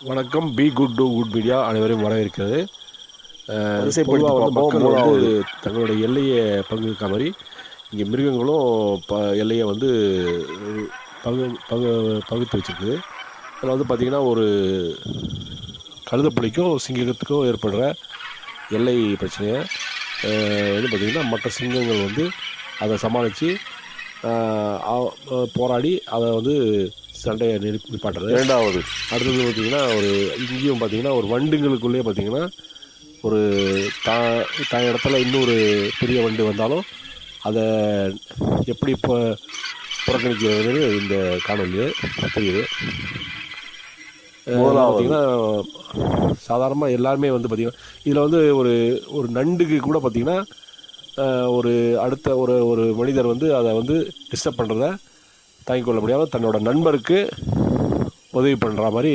வணக்கம் be good do good media அனைவரையும் வரவேற்கிறது பொதுவாக வந்து. மக்கள் வந்து. தங்களுடைய எல்லையை பங்குக்க மாதிரி இங்கே மிருகங்களும் ப எல்லையை வந்து பகு பகு பகுத்து வச்சுருக்குது அதில் வந்து பார்த்திங்கன்னா ஒரு கழுதைப்புலிக்கும் சிங்கத்துக்கும் ஏற்படுற எல்லை பிரச்சனையை வந்து பார்த்திங்கன்னா மற்ற சிங்கங்கள் வந்து அதை சமாளித்து போராடி அதை வந்து சண்டையை நிறு நிப்பாட்டுறது இரண்டாவது. அடுத்தது பார்த்தீங்கன்னா ஒரு இங்கேயும் பார்த்தீங்கன்னா ஒரு வண்டுங்களுக்குள்ளேயே பார்த்தீங்கன்னா ஒரு தா தான் இடத்துல இன்னொரு பெரிய வண்டு வந்தாலும் அதை எப்படி இப்போ புறக்கணிக்கிறது இந்த காணொலியே தெரியுது. பார்த்தீங்கன்னா சாதாரணமாக எல்லாருமே வந்து பார்த்திங்கன்னா இதில் வந்து ஒரு ஒரு நண்டுக்கு கூட பார்த்திங்கன்னா ஒரு அடுத்த ஒரு ஒரு மனிதர் வந்து அதை வந்து டிஸ்டர்ப் பண்ணுறத தாங்கிக் கொள்ள முடியாமல் தன்னோட நண்பருக்கு உதவி பண்ணுற மாதிரி